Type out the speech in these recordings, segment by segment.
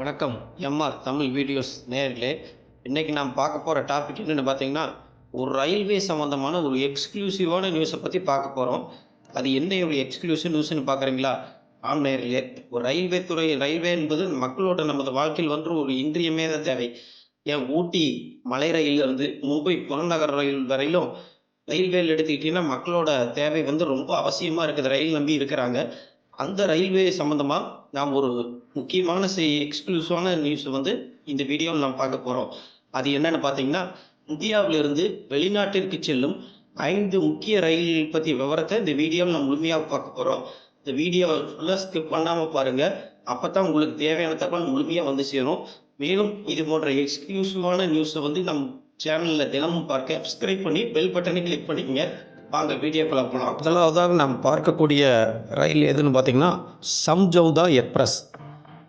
வணக்கம். MR Tamil videos நேர்களே இன்றைக்கி நாம் பார்க்க போகிற டாபிக் என்னென்னு பார்த்தீங்கன்னா ஒரு ரயில்வே சம்மந்தமான ஒரு எக்ஸ்க்ளூசிவான நியூஸை பற்றி பார்க்க போகிறோம் அது என்ன ஒரு எக்ஸ்க்ளூசிவ் நியூஸ்னு பார்க்குறீங்களா? ஆம் நேர்களே ஒரு ரயில்வே துறை ரயில்வே என்பது மக்களோட நமது வாழ்க்கையில் வந்து ஒரு இன்றியமையாத தேவை. ஏன் ஊட்டி மலை ரயில் இருந்து மும்பை புறநகர் ரயில் வரையிலும் ரயில்வேல எடுத்துக்கிட்டிங்கன்னா மக்களோட தேவை வந்து ரொம்ப அவசியமாக இருக்குது. ரயில் நம்பி இருக்கிறாங்க. அந்த ரயில்வே சம்மந்தமாக நாம் ஒரு முக்கியமான எக்ஸ்க்ளூசிவான நியூஸ் வந்து இந்த வீடியோவில் நாம் பார்க்க போகிறோம் அது என்னன்னு பார்த்தீங்கன்னா இந்தியாவிலிருந்து வெளிநாட்டிற்கு செல்லும் ஐந்து முக்கிய ரயில் பற்றி விவரத்தை இந்த வீடியோவில் நம்ம முழுமையாக பார்க்க போகிறோம் இந்த வீடியோவை ஃபுல்லாக ஸ்கிப் பண்ணாமல் பாருங்கள் அப்போ தான் உங்களுக்கு தேவையான தகவல் முழுமையாக வந்து சேரும். மேலும் இது போன்ற எக்ஸ்க்ளூசிவான நியூஸை வந்து நம் சேனலில் தினமும் பார்க்க சப்ஸ்கிரைப் பண்ணி பெல் பட்டனை கிளிக் பண்ணிக்கங்க. வாங்க வீடியோக்குள்ளே போகலாம் முதலாவதாக நாம் பார்க்கக்கூடிய ரயில் எதுன்னு பார்த்தீங்கன்னா சம்ஜௌதா எக்ஸ்பிரஸ்.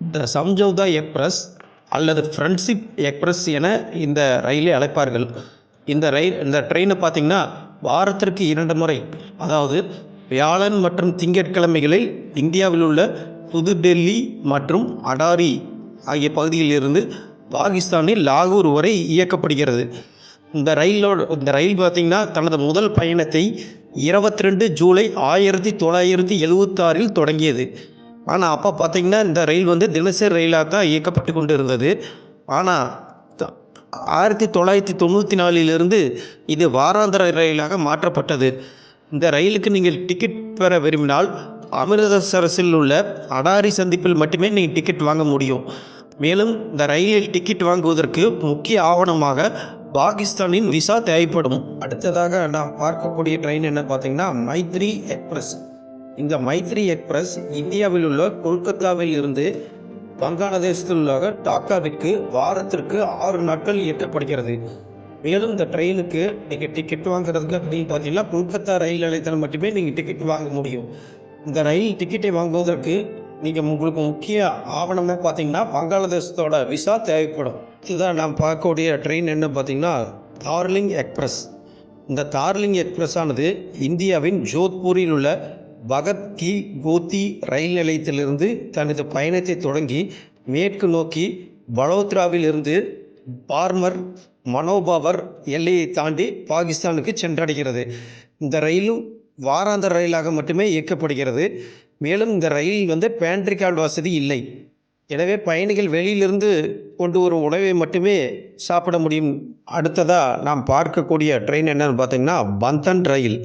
இந்த சம்ஜௌதா எக்ஸ்பிரஸ் அல்லது ஃப்ரெண்ட்ஷிப் எக்ஸ்பிரஸ் என இந்த ரயிலை அழைப்பார்கள். இந்த ரயில் இந்த ட்ரெயினை பார்த்தீங்கன்னா வாரத்திற்கு இரண்டு முறை அதாவது வியாழன் மற்றும் திங்கட்கிழமைகளில் இந்தியாவில் உள்ள புதுடெல்லி மற்றும் அடாரி ஆகிய பகுதியிலிருந்து பாகிஸ்தானில் லாகூர் வரை இயக்கப்படுகிறது. இந்த ரயிலோட இந்த ரயில் பார்த்திங்கன்னா தனது முதல் பயணத்தை இருபத்தி ரெண்டு ஜூலை ஆயிரத்தி தொள்ளாயிரத்தி எழுவத்தாறில் தொடங்கியது. ஆனால் அப்போ பார்த்திங்கன்னா இந்த ரயில் வந்து தினசரி ரயிலாக தான் இயக்கப்பட்டு கொண்டு இருந்தது ஆனால் ஆயிரத்தி தொள்ளாயிரத்தி தொண்ணூற்றி நாலிலிருந்து இது வாராந்திர ரயிலாக மாற்றப்பட்டது. இந்த ரயிலுக்கு நீங்கள் டிக்கெட் பெற விரும்பினால் அமிர்தசரஸில் உள்ள அடாரி சந்திப்பில் மட்டுமே நீங்கள் டிக்கெட் வாங்க முடியும். மேலும் இந்த ரயிலில் டிக்கெட் வாங்குவதற்கு முக்கிய ஆவணமாக பாகிஸ்தானின் விசா தேவைப்படும். அடுத்ததாக நாம் பார்க்கக்கூடிய ட்ரெயின் என்ன பார்த்தீங்கன்னா மைத்ரி எக்ஸ்பிரஸ். இந்த மைத்ரி எக்ஸ்பிரஸ் இந்தியாவில் உள்ள கொல்கத்தாவில் இருந்து வங்காளதேசத்தில் உள்ள டாக்காவிற்கு வாரத்திற்கு ஆறு நாட்கள் இயக்கப்படுகிறது. மேலும் இந்த ட்ரெயினுக்கு நீங்கள் டிக்கெட் வாங்குறதுக்கு அப்படின்னு பார்த்தீங்கன்னா கொல்கத்தா ரயில் நிலையத்தில் மட்டுமே நீங்கள் டிக்கெட் வாங்க முடியும். இந்த ரயில் டிக்கெட்டை வாங்குவதற்கு நீங்கள் உங்களுக்கு முக்கிய ஆவணமே பார்த்தீங்கன்னா வங்காளதேசத்தோட விசா தேவைப்படும். இதுதான் நான் பார்க்கக்கூடிய ட்ரெயின் என்ன பார்த்தீங்கன்னா டார்லிங் எக்ஸ்பிரஸ். இந்த டார்லிங் எக்ஸ்பிரஸ் ஆனது இந்தியாவின் ஜோத்பூரில் உள்ள பகத் கி கோத்தி ரயில் நிலையத்திலிருந்து தனது பயணத்தை தொடங்கி மேற்கு நோக்கி வடோத்ராவில் இருந்து பார்மர் மனோபாவர் எல்லையை தாண்டி பாகிஸ்தானுக்கு சென்றடைகிறது. இந்த ரயிலும் வாராந்த ரயிலாக மட்டுமே இயக்கப்படுகிறது. மேலும் இந்த ரயில் வந்து பேண்ட்ரிகால் வசதி இல்லை. எனவே பயணிகள் வெளியிலிருந்து கொண்டு வரும் உணவை மட்டுமே சாப்பிட முடியும். அடுத்ததாக நாம் பார்க்கக்கூடிய ட்ரெயின் என்னன்னு பார்த்தீங்கன்னா பந்தன் ரயில்.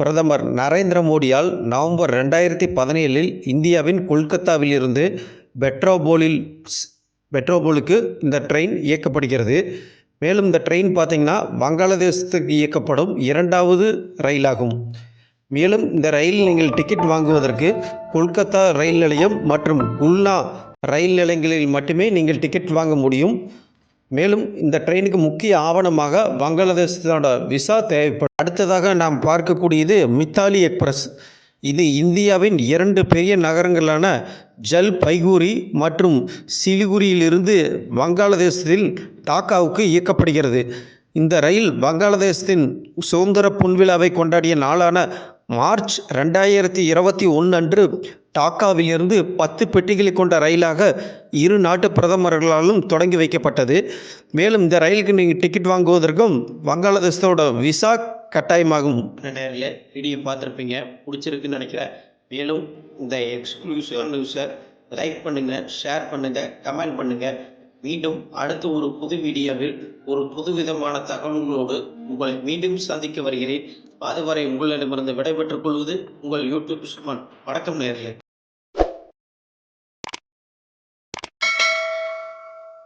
பிரதமர் நரேந்திர மோடியால் நவம்பர் ரெண்டாயிரத்தி பதினேழில் இந்தியாவின் கொல்கத்தாவிலிருந்து பெட்ரோபோலில் பெட்ரோபோலுக்கு இந்த ட்ரெயின் இயக்கப்படுகிறது. மேலும் இந்த ட்ரெயின் பார்த்திங்கன்னா வங்காளதேசத்துக்கு இயக்கப்படும் இரண்டாவது ரயிலாகும். மேலும் இந்த ரயில் நீங்கள் டிக்கெட் வாங்குவதற்கு கொல்கத்தா ரயில் நிலையம் மற்றும் குல்னா ரயில் நிலையங்களில் மட்டுமே நீங்கள் டிக்கெட் வாங்க முடியும். மேலும் இந்த ட்ரெயினுக்கு முக்கிய ஆவணமாக வங்காளதேசத்தோட விசா தேவைப்படும். அடுத்ததாக நாம் பார்க்கக்கூடியது மித்தாலி எக்ஸ்பிரஸ். இது இந்தியாவின் இரண்டு பெரிய நகரங்களான ஜல் பைகூரி மற்றும் சிலிகுரியிலிருந்து வங்காளதேசத்தில் டாக்காவுக்கு இயக்கப்படுகிறது. இந்த ரயில் வங்காளதேசத்தின் சுதந்திர பொன்விழாவை கொண்டாடிய நாளான மார்ச் ரெண்டாயிரத்தி இருபத்தி ஒன்று அன்று டாக்காவிலிருந்து பத்து பெட்டிகளை கொண்ட ரயிலாக இரு நாட்டு பிரதமர்களாலும் தொடங்கி வைக்கப்பட்டது. மேலும் இந்த ரயிலுக்கு நீங்கள் டிக்கெட் வாங்குவதற்கும் வங்காளதேசத்தோட விசா கட்டாயமாகும். நேரில் வீடியோ பார்த்துருப்பீங்க. பிடிச்சிருக்குன்னு நினைக்கிறேன். மேலும் இந்த எக்ஸ்க்ளூசிவ் நியூஸை லைக் பண்ணுங்கள் ஷேர் பண்ணுங்கள் கமெண்ட் பண்ணுங்கள் மீண்டும் அடுத்த ஒரு புது வீடியோவில் ஒரு புதுவிதமான தகவல்களோடு உங்களை மீண்டும் சந்திக்க வருகிறேன். அதுவரை உங்களிடமிருந்து விடைபெற்றுக் கொள்வது உங்கள் யூடியூப் சுமன். வணக்கம் நேர்களே.